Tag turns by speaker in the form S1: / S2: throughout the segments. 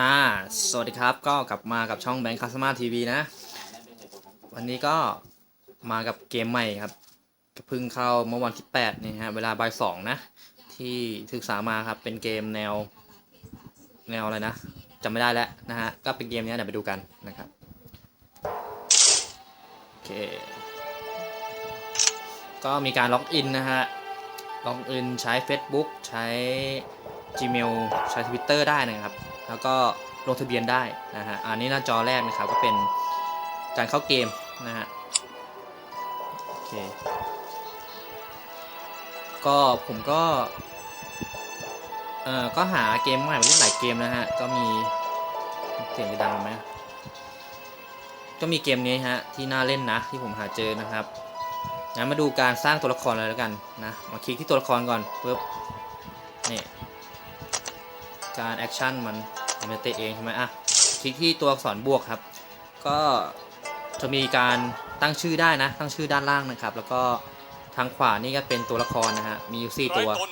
S1: อ่า สวัสดีครับ ก็กลับมากับช่องแบงค์คาสมาทีวีนะ วันนี้ก็มากับเกมใหม่ครับเพิ่งเข้าเมื่อวันที่8นี่ฮะ เวลาบ่ายสองนะ ที่ศึกษามาครับ เป็นเกมแนว แนวอะไรนะจำไม่ได้แล้วนะฮะ ก็เป็นเกมนี้เดี๋ยวไปดูกันนะครับ โอเค ก็มีการล็อกอินนะฮะ ล็อกอินใช้ Facebook ใช้ Gmail ใช้ Twitter ได้นะครับ แล้วก็ลงทะเบียนได้นะฮะอันนี้หน้าจอแรกนะครับก็เป็นการเข้าเกมนะฮะโอเคก็ผมก็เอ่อก็หาเกมใหม่มาเล่นหลายเกมนะฮะก็มีเสียงจะดังไหมก็มีเกมนี้ฮะที่น่าเล่นนะที่ผมหาเจอนะครับงั้นมาดูการสร้างตัวละครเลยแล้วกันนะมาคลิกที่ตัวละครก่อนปุ๊บนี่ การแอคชั่นมันมันจะเตะเองใช่ไหมอะคลิกที่ตัวอักษรบวกครับ ก็จะมีการตั้งชื่อได้นะ ตั้งชื่อด้านล่างนะครับ แล้วก็ทางขวานี่ก็เป็นตัวละครนะฮะ มีอยู่สี่ตัว
S2: ไร้ตน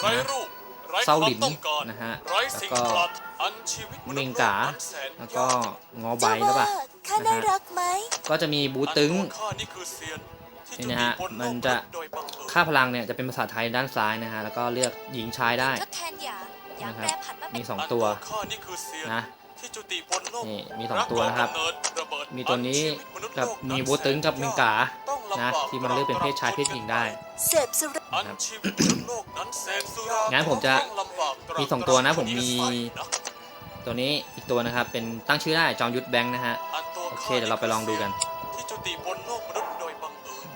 S2: ไร้รูปไร้
S1: เศร้า
S2: ควา
S1: หลิ
S2: ม
S1: น
S2: ต้องการ
S1: นะฮะ
S2: ไร้
S1: แล้ว
S2: สิ่ง
S1: ก็
S2: ปลัดอันชีวิตมนุษย์
S1: เมงกา
S2: โลนั้นแสน
S1: แล้วก็
S2: ยาก
S1: งอใบหรือเปล่า
S3: ข้าน่ารักไหม
S1: ก็จะมีบูตึง
S2: อันตัวข้านี่คือเซียนที่
S1: นี่นะฮะ
S2: จุติบโลก
S1: มันจะ
S2: โดยบังเอิญ
S1: ค่าพลังเนี่ยจะเป็นภาษาไทยด้านซ้ายนะฮะ แล้วก็เลือกหญิงชายได้
S3: ทดแท นหยาหยา
S1: นะค
S3: แป
S1: รับ
S3: รผันมาเป็
S1: มี
S3: น
S1: สอง
S2: อัน
S1: ตัว
S2: ข้านี่คือเซียน
S1: นะ
S2: ที่จุติบนโลก
S1: นี่มีสองตัวนะครับ
S2: กก่อกำเนิดระเบิด
S1: มีตัวนี้
S2: อัชีวิตมนุษย์
S1: กับ
S2: โลนั้น
S1: มีบูตึงกับเมงกา
S2: ต้องลำบ
S1: นะ
S2: ก
S1: ที่มันเลือกเป็นเพศชายเพศหญิงได้
S3: เสพสุรา
S2: อันชีวิตมนุษย์โลกนั้นแสนสุรา
S1: งั้นผมจะ
S2: ต้องลำบากตราก
S1: มีสองตัวนะผมมี
S2: ใส่นะ
S1: ตัวนี้อีกตัวนะครับ เป็นตั้งชื่อได้จอมยุทธแบงค์นะฮะ
S2: อันตัว
S1: โอเค
S2: ข้
S1: เดี๋ยวเราไปลองดูกัน
S2: ที่จุติบนโลกมนุษย์โดยบังเอิญ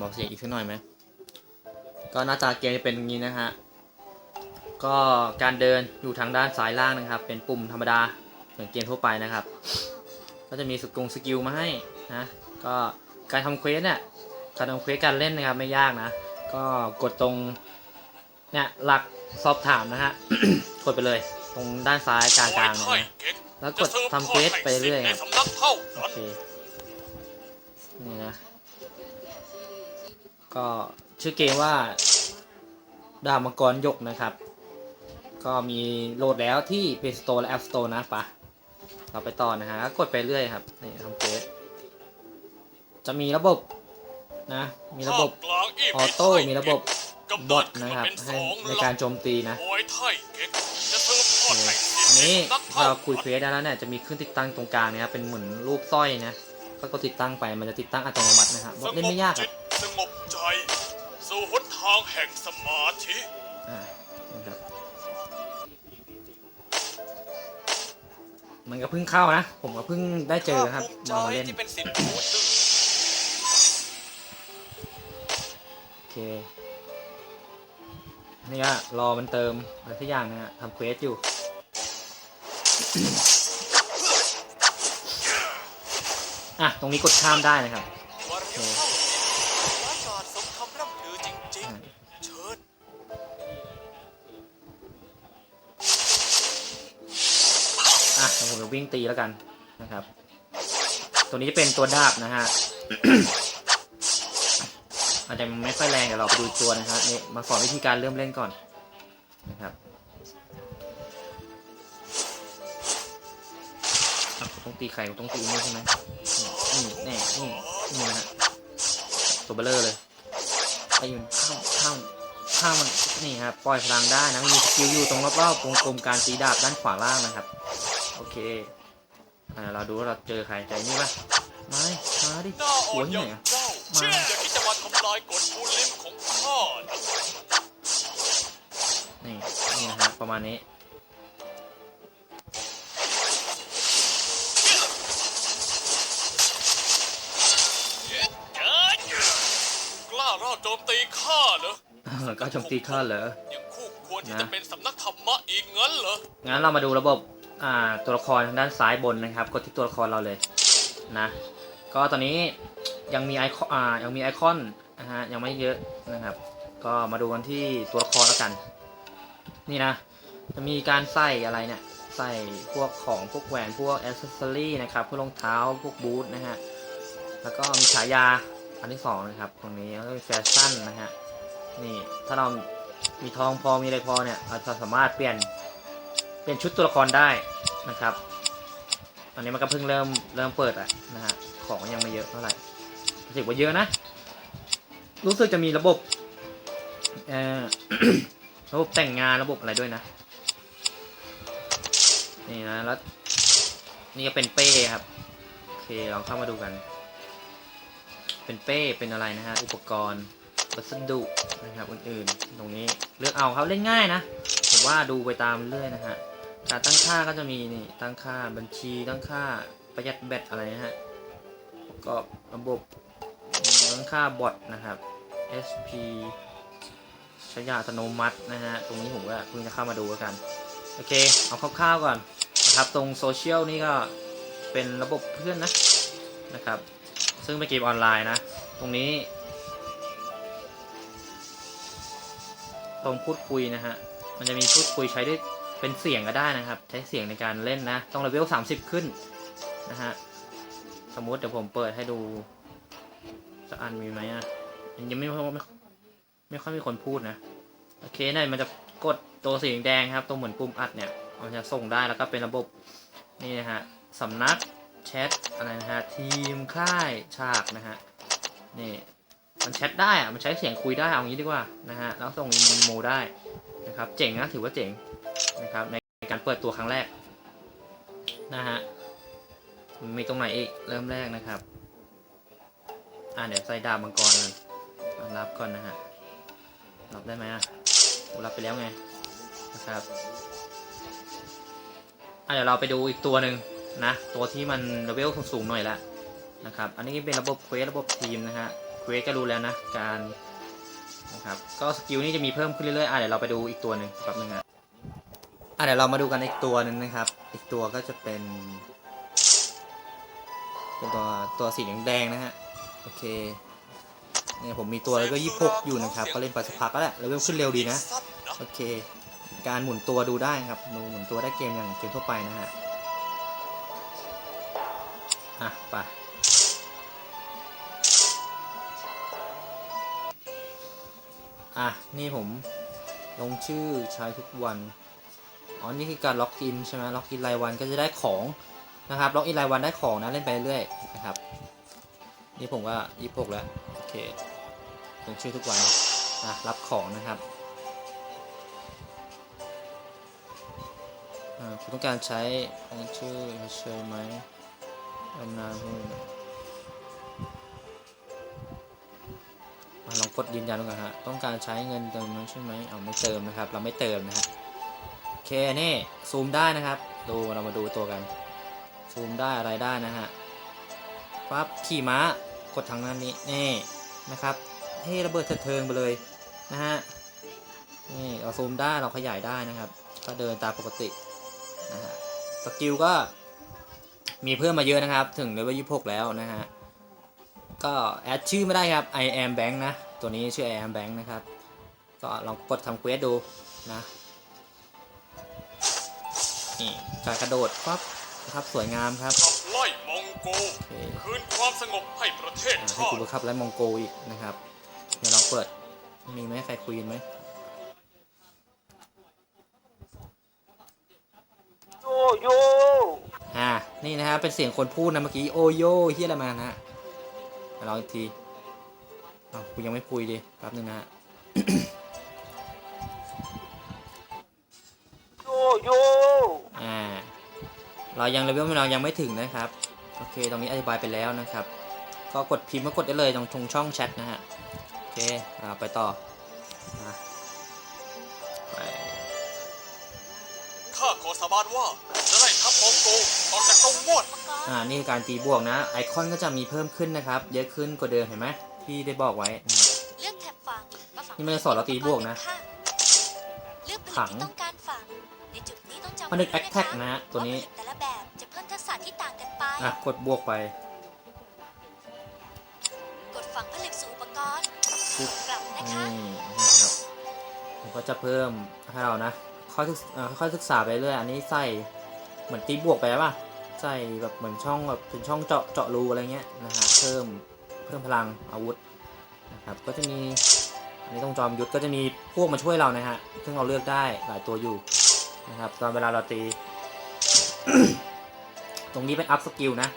S1: บอกเสียงอีกสักหน่อยไหมก็หน้าตาเกมจะเป็นอย่างนี้นะฮะ ก็การเดินอยู่ทางด้านซ้ายล่างนะครับ เป็นปุ่มธรรมดาเหมือนเกมทั่วไปนะครับ ก็จะมีสกุลสกิลมาให้นะก็การทำเควสเนี่ยการทำเควสการเล่นนะครับไม่ยากนะ ก็กดตรงเนี่ยหลักสอบถามนะฮะกดไปเลยตรงด้านซ้ายกลางกลางเนี่ยย
S2: ไท
S1: นะแล้วกดทำเควสไปเรื่อยๆ
S2: ใน
S1: ครับโอเคนี่นะก็ชื่อเกมว่าดามังกรยกนะครับ ก็มีโหลดแล้วที่ Play Store และ App Store นะปะเราไปต่อนะฮะก็กดไปเรื่อยครับนี่ทำเควสจะมีระบบนะมีระบบ
S2: ภาคกลางอี
S1: ออโต้
S2: ไทย
S1: มีระบบ
S2: กำ
S1: บ
S2: เนิ
S1: อ
S2: ด
S1: ท
S2: ขึ้
S1: นะครับ
S2: เป็น
S1: ให้
S2: สอง
S1: ในการโจมตีนะ
S2: โอ้ยไทยเก๊กจะเสิร์ฟทอดไข่เสีย
S1: อัน
S2: ใน
S1: นี้
S2: สำนัก
S1: พอ
S2: เท่า
S1: เราคุยเควสได้แล้วเนี่ยจะมีเครื่องติดตั้งตรงกลางนะครับเป็นเหมือนรูปสร้อยนะก็กดติดตั้งไปมันจะติดตั้งอัตโนมัตินะครับ
S2: ส
S1: เล่น
S2: งบ
S1: ไม่ยากค
S2: จิ
S1: รับ
S2: ตสงบใจสู่หนทางแห่งสมาธิ
S1: มันก็เพิ่งเข้านะ ผมก็เพิ่งได้เจอครับ
S2: ภาภูมิใจ
S1: มาเล่น
S2: ที่เป็นสิทธิ์ผู้ตึง
S1: โอเค นี่ก็รอมันเติมอะไรทุกอย่างนะฮะทำเควสอยู่อะ ตรงนี้กดข้ามได้นะครับ ผมจะวิ่งตีแล้วกันนะครับ ตัวนี้จะเป็นตัวดาบนะฮะ อาจจะไม่ค่อยแรงเดี๋ยวเราไปดูตัวนะฮะนี่มาสอนวิธีการเริ่มเล่นก่อนนะครับต้องตีไข่ต้องตีนี่ใช่ไหมนี่นี่แน่นี่นี่นะฮะตัวเบลเลอร์เลยไอ้มันข้ามข้ามข้ามมันนี่ครับปล่อยพลังได้นะมีสกิลอยู่ตรงรอบๆวงกลมการตีดาบด้านขวาล่างนะครับ โอเค อ่า เราดูว่าเราเจอใครใจนี่ปะไม่มาดิ
S2: หน้าอ่
S1: หั
S2: อ
S1: วนที่
S2: อ
S1: ไหน
S2: ย่าง
S1: อะ
S2: เจ้า
S1: มา
S2: อย่าคิดจะมาทำลายกฎบูลิมของข้านะ
S1: นี่ นี่นะฮะ ประมาณนี้
S2: กล้าร่าโจมตีข้าเหรอ
S1: ก็โจมตีข้าเหรอ
S2: ยังคู่ควรที่
S1: นะ
S2: จะเป็นสำนักธรรมะอีกงั้นเหรอ
S1: งั้นเรามาดูระบบอ่า ตัวละครทางด้านซ้ายบนนะครับ กดที่ตัวละครเราเลยนะ ก็ตอนนี้ยังมีไอคอนอ่ายังมีไอคอนนะฮะยังไม่เยอะนะครับ ก็มาดูกันที่ตัวละครแล้วกัน นี่นะ จะมีการใส่อะไรเนี่ยใส่พวกของพวกแหวนพวกอ c เซสซอรี่นะครับพวกรองเท้าพวกบูทนะฮะแล้วก็มีฉายาอันที่สองนะครับตรงนี้แล้วก็มีแฟชั่นนะฮะนี่ถ้าเรามีทองพอมีอะไรพอเนี่ยเราจะสามารถเปลี่ยน เปลี่ยนชุดตัวละครได้นะครับ ตอนนี้มันก็เพิ่งเริ่มเริ่มเปิดอะนะฮะ ของยังไม่เยอะเท่าไหร่ถือว่าเยอะนะ รู้สึกจะมีระบบเอ่อระบบแต่งงานระบบอะไรด้วยนะ นี่นะ แล้ว นี่ก็เป็นเป้ครับ โอเคลองเข้ามาดูกัน เป็นเป้เป็นอะไรนะฮะ อุปกรณ์วัสดุนะครับอื่นๆ ตรงนี้เลือกเอาครับเล่นง่ายนะ ผมว่าดูไปตามเรื่อยนะฮะ การตั้งค่าก็จะมีนี่ตั้งค่าบัญชีตั้งค่าประหยัดแบตอะไรนะฮะประกอบระบบตั้งค่าบอทนะครับ SP ใช้ยาอัตโนมัตินะฮะ ตรงนี้ผมก็เพิ่งจะเข้ามาดูแล้วกัน โอเค เอาคร่าวๆก่อนนะครับ ตรงโซเชียลนี่ก็เป็นระบบเพื่อนนะนะครับ ซึ่งเป็นเกมออนไลน์นะ ตรงนี้ ตรงพูดคุยนะฮะ มันจะมีพูดคุยใช้ได้ เป็นเสียงก็ได้นะครับ ใช้เสียงในการเล่นนะ ต้องเลเวล30 ขึ้นนะฮะสมมุติเดี๋ยวผมเปิดให้ดูสักอันมีไหมอะยังไม่ไม่ไม่ค่อยมีคนพูดนะ โอเคเนี่ยมันจะกดตัวสีแดงครับตรงเหมือนปุ่มอัดเนี่ยมันจะส่งได้แล้วก็เป็นระบบนี่นะฮะสำนักแชทอะไรนะฮะทีมค่ายฉากนะฮะนี่มันแชทได้อะมันใช้เสียงคุยได้เอางี้ดีกว่านะฮะแล้วส่งอีโมได้นะครับ เจ๋งนะถือว่าเจ๋ง นะครับในการเปิดตัวครั้งแรกนะฮะมีตรงไหนอีกเริ่มแรกนะครับ อ่าเดี๋ยวใส่ดาบมังกรเลยรับก่อนนะฮะรับได้ไหมอะรับไปแล้วไงนะครับอะเดี๋ยวเราไปดูอีกตัวหนึ่งนะตัวที่มันเลเวลสูงๆหน่อยละนะครับ อันนี้เป็นระบบเควสระบบทีมนะฮะเควสก็รู้แล้วนะการนะครับก็สกิลนี่จะมีเพิ่มขึ้นเรื่อยๆอะเดี๋ยวเราไปดูอีกตัวหนึ่งแป๊บนึงนะ อะเดี๋ยวเรามาดูกันอีกตัวหนึ่งนะครับ อีกตัวก็จะเป็น เป็นตัวตัวสีแดงๆนะฮะ โอเค เนี่ยผมมีตัวแล้วก็ยี่หกอยู่นะครับ ก็เล่นไปสักพักแล้วแหละเลเวลขึ้นเร็วดีนะ โอเค การหมุนตัวดูได้ครับดูหมุนตัวได้เกมอย่างเกมทั่วไปนะฮะ อะไปอะ นี่ผมลงชื่อใช้ทุกวัน อ๋อ นี่คือการล็อกอินใช่ไหมล็อกอินรายวันก็จะได้ของนะครับล็อกอินรายวันได้ของนะเล่นไปเรื่อยนะครับ นี่ผมก็ยี่หกแล้วโอเคลงชื่อทุกวันอะรับของนะครับอ่าคุณต้องการใช้ของชื่อเชยไหมอำนาจหุ้นอะลองกดยืนยันดูกันฮะต้องการใช้เงินเติมใช่ไหมเอาไม่เติมนะครับ เราไม่เติมนะฮะโอ เคนี่ซูมได้นะครับ ดูเรามาดูตัวกัน ซูมได้อะไรได้นะฮะปั๊บขี่ม้ากดทางนั้นนี้นี่นะครับเท่ระเบิดเถิดเทิงไปเลยนะฮะนี่เราซูมได้เราขยายได้นะครับ ก็เดินตามปกตินะฮะสกิลก็มีเพิ่มมาเยอะนะครับ ถึงเลเวล26แล้วนะฮะก็แอดชื่อไม่ได้ครับ I am bank นะ ตัวนี้ชื่อ I am bank นะครับ ก็ลองกดทำเควสดูนะ นี่การกระโดดปั๊บนะครับสวยงามครับ
S2: ขับไล่มองโก
S1: โอเค
S2: คืนความสงบให้ประเทศ
S1: อ่าให้
S2: ชา
S1: กู
S2: ติ
S1: บังคับและมองโกอีกนะครับเดี๋ยวลองเปิดมีไหมใครคุยกันไหม
S4: โยโย
S1: อ่านี่นะครับเป็นเสียงคนพูดนะเมื่อกี้โอโยเฮียอะไรมานะฮะมาลองอีกทีอ้าวกูยังไม่คุยดิแป๊บนึงนะฮะ เรายังเลเวลเรายังไม่ถึงนะครับ โอเค ตรงนี้อธิบายไปแล้วนะครับ ก็กดพิมพ์มากดได้เลยตรงตรงช่องแชทนะฮะ โอเคอ่าไปต่ออะไป
S2: ข้าขอสาบานว่าจะไล่ทัพมองโกออกจากตรงมวด
S1: อ่า นี่คือการตีบวกนะ ไอคอนก็จะมีเพิ่มขึ้นนะครับ เยอะขึ้นกว่าเดิมเห็นไหมที่ได้บอกไว้อืม
S3: เลือกแถบฝังมาฝัง
S1: นี่มันจะสอนเราตีบวกนะ
S3: เลือกผลิต
S1: ขัง
S3: ที่ต้องการฝังในจุดนี้ต้องจำ
S1: มันนึก
S3: ไว้ด้วย
S1: attack นะฮะตัวนี้ อะกดบวกไป
S3: กดฝังผลิตสู่อุปกรณ์
S1: ปึ๊บ
S3: กลับนะคะ
S1: นี่นะครับมันก็จะเพิ่มให้เรานะค่อยศึกเอ่อค่อยศึกษาไปเรื่อยอันนี้ใส่เหมือนตีบวกไปป่ะใส่แบบเหมือนช่องแบบเป็นช่องเจาะเจาะรูอะไรเงี้ยนะฮะเพิ่มเพิ่มพลังอาวุธนะครับก็จะมีอันนี้ตรงจอมยุทธก็จะมีพวกมาช่วยเรานะฮะซึ่งเราเลือกได้หลายตัวอยู่นะครับตอนเวลาเราตี ตรงนี้เป็นอัพสกิลนะ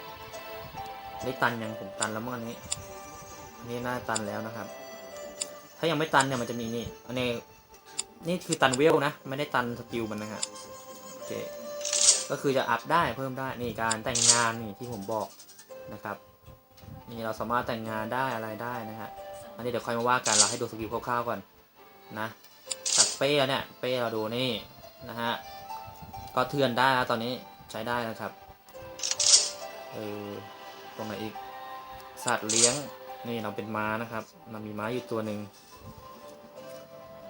S1: ได้ตันยังผมตันแล้วเมื่อนี้นี่น่าตันแล้วนะครับ ถ้ายังไม่ตันเนี่ยมันจะมีนี่อันนี้นี่คือตันเวลนะ ไม่ได้ตันสกิลมันนะฮะโอเคก็คือจะอัพได้เพิ่มได้นี่การแต่งงานนี่ที่ผมบอกนะครับนี่เราสามารถแต่งงานได้อะไรได้นะฮะอันนี้เดี๋ยวค่อยมาว่ากันเราให้ดูสกิลคร่าวๆก่อนนะจากเป้เนี่ยเป้เราดูนี่นะฮะก็เทือนได้นะตอนนี้ใช้ได้นะครับ เออตรงไหนอีก สัตว์เลี้ยง นี่เราเป็นม้านะครับ เรามีม้าอยู่ตัวหนึ่ง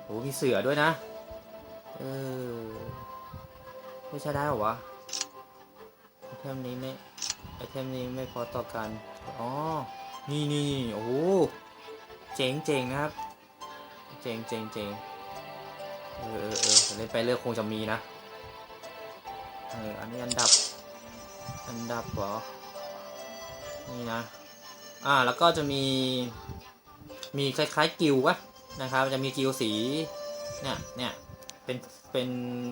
S1: โอ้มีเสือด้วยนะ เออ ไม่ใช่ได้หรอวะไอเทมนี้ไม่ ไอเทมนี้ไม่พอต่อกัน อ๋อ นี่นี่โอ้โหเจ๋งเจ๋งนะครับ เจ๋งเจ๋งเจ๋งเออเออเออเล่นไปเรื่อยคงจะมีนะ เออ อันนี้อันดับ อันดับเหรอ นี่นะ อ่า แล้วก็จะมี มีคล้ายๆกิลวะนะครับ จะมีกิลสี เนี่ย เนี่ย เป็น เป็น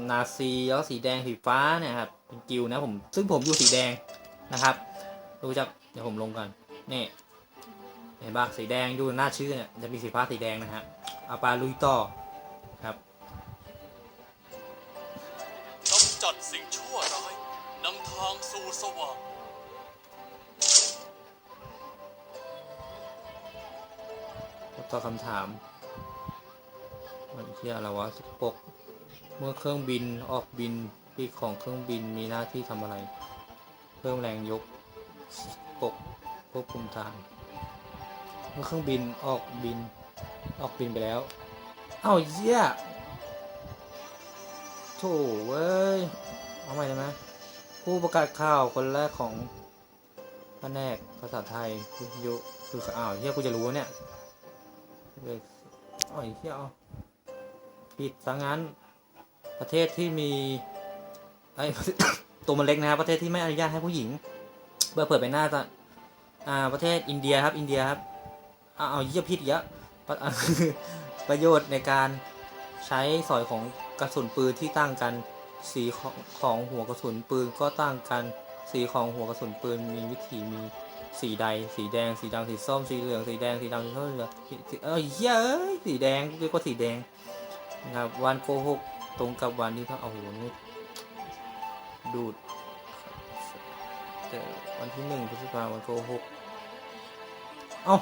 S1: นาซีแล้วสีแดงสีฟ้าเนี่ยครับ เป็นกิลนะผม ซึ่งผมอยู่สีแดงนะครับ ดูจาก เดี๋ยวผมลงกันนี่ เห็นปะสีแดงดูหน้าชื่อเนี่ย จะมีสีฟ้าสีแดงนะฮะเอาปลาลุยต่อ ตอบคำถามมันเที่ยอะไรวะสกปรกเมื่อเครื่องบินออกบินปีกของเครื่องบินมีหน้าที่ทำอะไร เพิ่มแรงยกปกควบคุมทางเมื่อเครื่องบินออกบินออกบินไปแล้ว เอ้าเหี้ยโถเว้ย เอาใหม่ได้ไหมผู้ประกาศข่าวคนแรกของแผนกภาษาไทยวิทยุคืออ้าวเฮียกูจะรู้เนี่ย เลยอ๋อไอ้เฮียเอาผิดซะงั้น ประเทศที่มีไอ้ตัวมันเล็กนะครับ ประเทศที่ไม่อนุญาตให้ผู้หญิงเปิดเปิดไปหน้าตะอ่า ประเทศอินเดียครับ อินเดียครับอ้าเอาเยี่ยผิดเยอะประประโยชน์ในการใช้สอยของกระสุนปืนที่ตั้งกันสีของของหัวกระสุนปืนก็ตั้งกัน สีของหัวกระสุนปืนมีวิธีมีสีใด สีแดง สีดำสีส้ม สีเหลือง สีแดง สีดำสีส้มสีเหลืองสีเอ้ยเยอ้ยสีแดงเรียกว่าสีแดงนะครับวันโกหกตรงกับวันที่เขาเอาโหนี่ดูดแต่วันที่หนึ่งพฤษภาวันโกหกเอ้า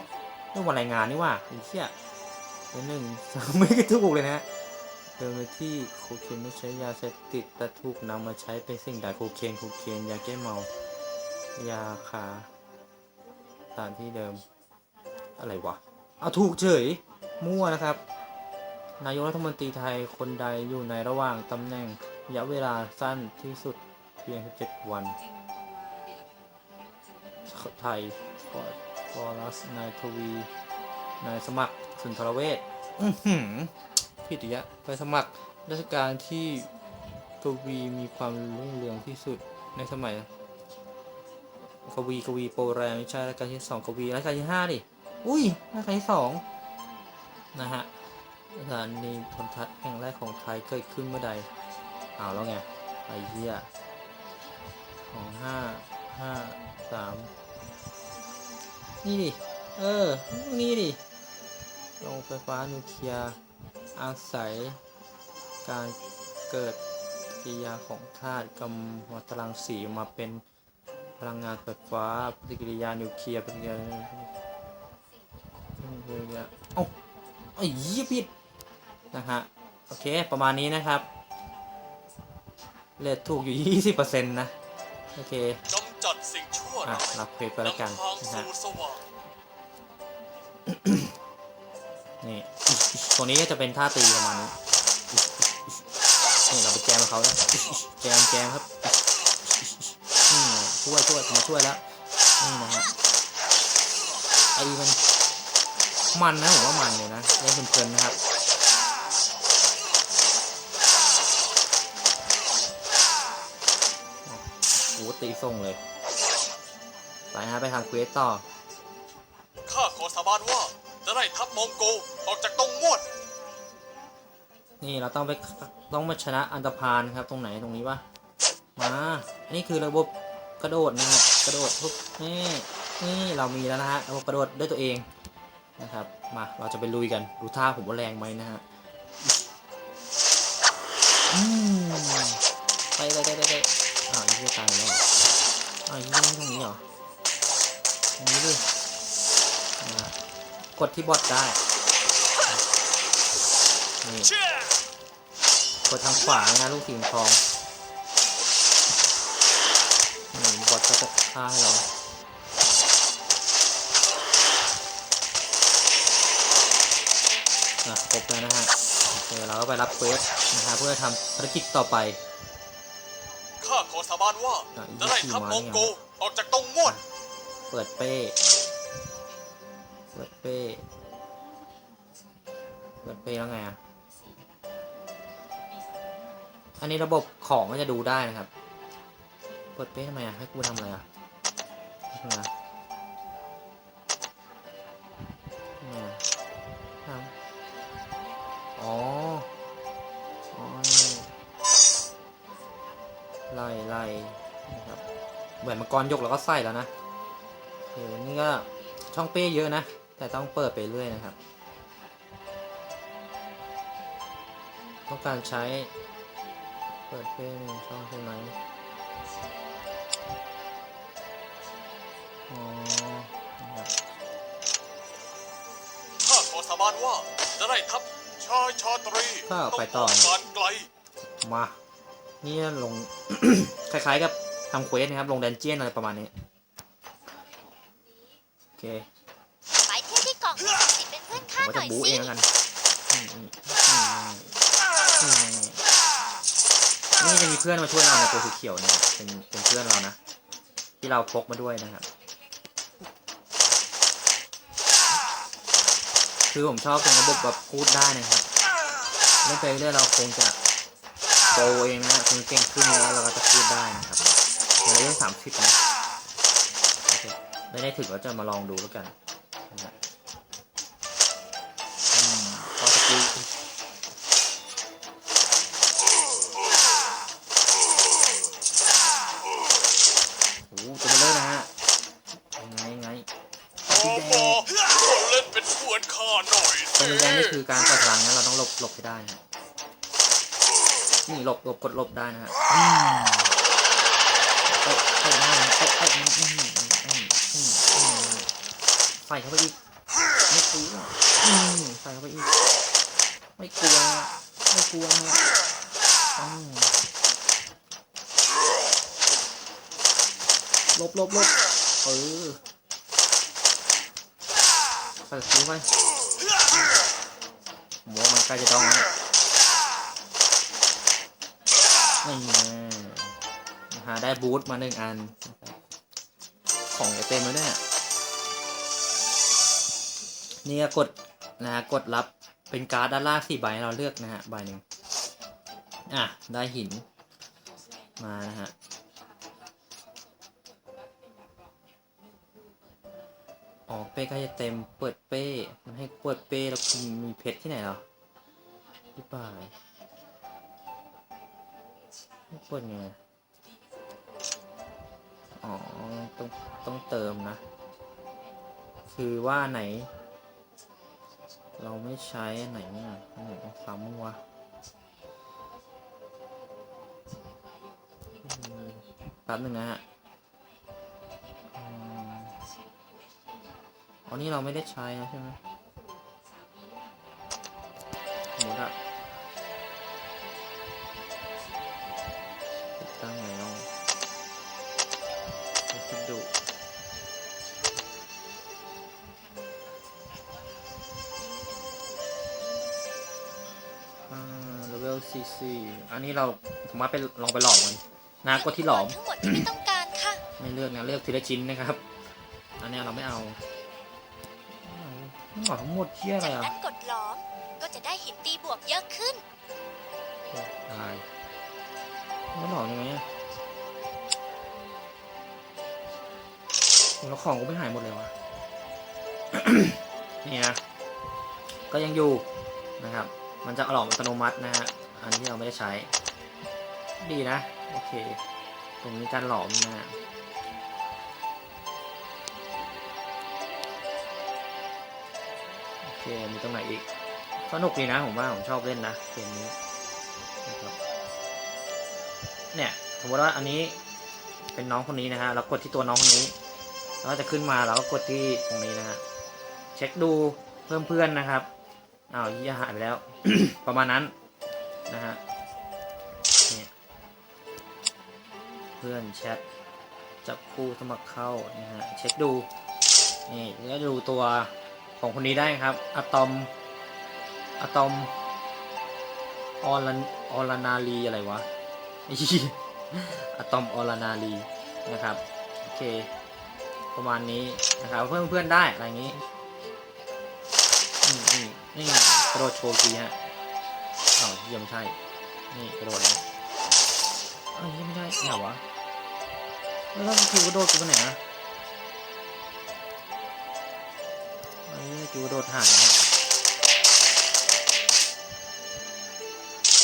S1: เรื่องวันรายงานนี่ว่าไอ้เชี่ยเดือนหนึ่งไม่ได้ถูกเลยนะ เดิมที่โคเคนไม่ใช้ยาเสพติดแต่ถูกนำมาใช้เป็นสิ่งใดโคเคนโคเคนยาแก้เมายาขาสถานที่เดิม อะไรวะเอาถูกเฉย มั่วนะครับ นายกรัฐมนตรีไทยคนใดอยู่ในระหว่างตำแหน่งระยะเวลาสั้นที่สุดเพียง 17 วัน ไทยฟอฟอรัสนายทวี นายสมัครสุนทรเวช อื้อหือผิดอีกแล้วไปสมัครราชการที่กวีมีความรุ่งเรืองที่สุดในสมัยกวีกวีโปรแรงไม่ใช่รัชกาลที่สองกวีรัชกาลที่ห้าดิอุ้ยรัชกาลที่สองนะฮะสถานีโทรทัศน์แห่งแรกของไทยเกิดขึ้นเมื่อใดเอาแล้วไงไอ้เหี้ยสองห้าห้าสามนี่ดิ เออ นี่ดิโรงไฟฟ้านิวเคลียร์ อาศัยการเกิดกิริยาของธาตุกัมมันตรังสีมาเป็นพลังงานไฟฟ้าปฏิกิริยานิวเคลียร์ปฏิกิริยาปฏิกิริยาเอ้าไอ้ยี่ผิดนะฮะโอเค ประมาณนี้นะครับเลทถูกอยู่ 20%นะ โอเค
S2: กำจัดสิ่งชั่ว
S1: อะ
S2: ร้าย
S1: รับเควสไปแล้วกัน
S2: นำทาง
S1: นะฮะ
S2: สู่สว่าง
S1: นี่ ตรงนี้ก็จะเป็นท่าตีประมาณนี้นี่เราไปแจมกับเขาแล้วแจมแจมครับช่วยช่วยมาช่วยแล้วนี่นะฮะไอ้มันมันนะผมว่ามันเลยนะเล่นเพลินๆนะครับโอ้โหตีส่งเลยไปฮะไปทำเควสต่อ
S2: ข้าขอสาบานว่า จะได้ทัพมองโกออกจากตรงมวด
S1: นี่เราต้องไปต้องมาชนะอันตรพานครับตรงไหนตรงนี้ปะมาอันนี้คือระบบกระโดดนะฮะกระโดดปุ๊บนี่นี่เรามีแล้วนะฮะระบบกระโดดด้วยตัวเองนะครับมาเราจะไปลุยกันดูท่าผมว่าแรงไหมนะฮะไปไปไปไปไปอ้าวยี่ตายแล้วเหรออ้าวยี่ตรงนี้เหรอตรงนี้ดินะฮะ กดที่บอทได้นี่
S2: เชื่อก
S1: ดทางขวานะลูกสีทองนี่บอทก็จะฆ่าให้เราอะครบแล้วนะฮะโอเคเราก็ไปรับเควสนะฮะเพื่อทำภารกิจต่อไป
S2: ข้าขอสาบานว่า
S1: อะ
S2: จะไล่ทัพมองโกออกจากตรงม่วน
S1: เปิดเป้เปิดเป้เปิดเป้แล้วไงอะ อันนี้ระบบของก็จะดูได้นะครับ เปิดเป้ทำไมอะ ให้กูทำอะไรอะทำไมอะทำอ๋ออ๋อไล่ไล่นะครับเหมือนมังกรยกแล้วก็ใส่แล้วนะโอเคนี่ก็ช่องเป้เยอะนะ แต่ต้องเปิดไปเรื่อยนะครับ ต้องการใช้ เปิดเป้หนึ่งช่องใช่ไหมอ๋อนะครับ
S2: ข้าขอสาบานว่าจะไล่ทัพชายชาตรี
S1: ก็ไปต่อ
S2: งการไกล
S1: มา นี่ลง คล้ายๆกับทำเควสนะครับ ลงแดนเจียนอะไรประมาณนี้ โอเค ผ
S3: ข้าม
S1: ก็
S3: ห
S1: จะ
S3: น่อย
S1: บู๊
S3: สิ
S1: เองแล้วกันนี่นี่นี่นี่จะมีเพื่อนมาช่วยเราในตัวสีเขียวนะครับเป็นเป็นเพื่อนเรานะ ที่เราพกมาด้วยนะครับคือผมชอบเป็นระบบแบบพูดได้นะครับเล่นไปเรื่อยเราคงจะโตเองนะฮะคงเก่งขึ้นแล้วเราก็จะพูดได้นะครับในเรื่องสามสิบนะโอเคไม่ได้ถึงเราจะมาลองดูแล้วกันนะ เป็
S2: นเพื่อนข้าหน่อย
S1: ตัว
S2: สิ
S1: แดงนี่คือการปล่อยพลังนะเราต้องหลบหลบให้ได้นะนี่หลบหลบกดหลบได้นะฮะอืมเตะเตะหน้าเตะเอืมอืมอืมอืมอืมอืมใส่เข้าไปอีกไม่กลัวอืมใส่เข้าไปอีกไม่กลัวไม่กลัวนะหลบหลบหลบเออ ใส่คิ้วไปหมูมันใกล้จะต้องแล้วนี่ไงนะฮะได้บูทมาหนึ่งอัน ของเต็มแล้วเนี่ยนี่ก็กดนะฮะกดรับเป็นการ์ดด้านล่างสี่ใบให้เราเลือกนะฮะใบหนึ่งอะ ได้หินมานะฮะ อ๋อ เป้ใกล้จะเต็ม เปิดเป้ มันให้เปิดเป้แล้วคุณมีเพชรที่ไหนเหรอที่ป่าไม่เปิดไงอ๋อ ต้อง ต้องเติมนะ คือว่าไหน เราไม่ใช้ไหนเนี่ยไหนต้องซ้ำวะอืมแป๊บหนึ่งนะฮะ อ๋อนี่เราไม่ได้ใช้นะใช่ไหมหมดอะติดตั้งแล้ววัสดุอ่าเลเวลซีซีอันนี้เราผมว่าไปลองไปหลอมมันนะกดที่หลอม
S3: ทั้งหมดที่ไม่ต้องการค่ะ
S1: ไม่เลือกนะเลือกทีละชิ้นนะครับ อันเนี้ยเราไม่เอา ไม่เอาทั้งหมดเที่ยอะไร
S3: จาก
S1: อะ
S3: นั้นกดหลอม ก็จะได้หินตีบวกเยอะขึ้น
S1: โอ้ตายไม่หลอมยังไงอะโอ้แล้วของกูไม่หายหมดเลยวะ เนี่ย ก็ยังอยู่นะครับ มันจะหลอมอัตโนมัตินะฮะ อันที่เราไม่ได้ใช้ ดีนะ โอเค ตรงนี้การหลอมนะฮะ มีตรงไหนอีก สนุกดีนะผมว่าผมชอบเล่นนะเกมนี้นะครับเนี่ยสมมติว่าอันนี้เป็นน้องคนนี้นะฮะเรากดที่ตัวน้องคนนี้แล้วจะขึ้นมาเราก็กดที่ตรงนี้นะฮะเช็คดูเพิ่มเพื่อนนะครับอ้าวยี่หายไปแล้ว ประมาณนั้นนะฮะเนี่ยเพื่อนแชทจับคู่สมัครเข้านะฮะเช็คดูนี่แล้วดูตัว ของคนนี้ได้ครับอะตอมอะตอมออลันออลานาลีอะไรวะอะตอมออลานาลีนะครับ โอเค ประมาณนี้นะครับ เพื่อนเพื่อนได้ อะไรอย่างนี้อืมอืมนี่กระโดดโชว์ทีฮะอ้าวเยี่ยมใช่ นี่กระโดดแล้วอ้าวเยี่ยมไม่ได้ไหนวะแล้วถ้าคิวกระโดดกูไปไหนอะ ไอ้ยคิวกระโดดหายนะ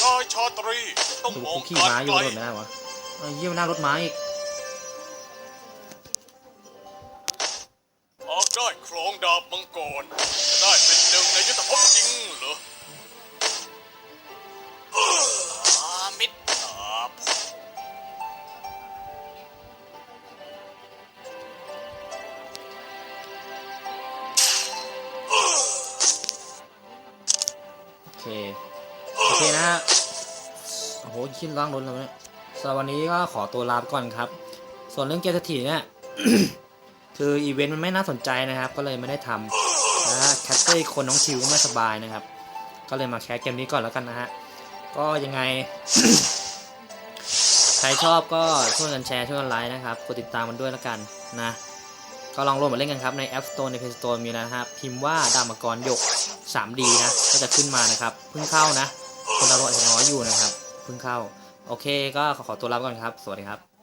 S2: นายชาตรี ต้อง
S1: ดู
S2: มอง
S1: กูขี่
S2: การ
S1: ม้าอ
S2: ไก
S1: ยู่
S2: ล
S1: กระโดดไม่ได้วะไอ้ยเยี่ยมหน้ารถม้าอีก
S2: เค
S1: โอเคนะฮะ โอ้โหขึ้นล่างรถแล้วเนี่ยสำหรับวันนี้ก็ขอตัวลาไปก่อนครับ ส่วนเรื่องเกมสถีเนี่ย คืออีเวนต์มันไม่น่าสนใจนะครับ ก็เลยไม่ได้ทำนะฮะแคทเตอร์คนน้องคิวก็ไม่สบายนะครับ ก็เลยมาแคสเกมนี้ก่อนแล้วกันนะฮะ ก็ยังไง ใครชอบก็ช่วยกันแชร์ช่วยกันไลค์นะครับ กดติดตามมันด้วยแล้วกันนะก็ลองโหลดมาเล่นกันครับ ใน App Store ใน Play Store มีนะครับ พิมพ์ว่าดามกรหยก 3D นะ ก็จะขึ้นมานะครับ เพิ่งเข้านะ คนดาวน์โหลดอาจจะน้อยอยู่นะครับ เพิ่งเข้า โอเค ก็ขอขอตัวลาไปก่อนครับ สวัสดีครับ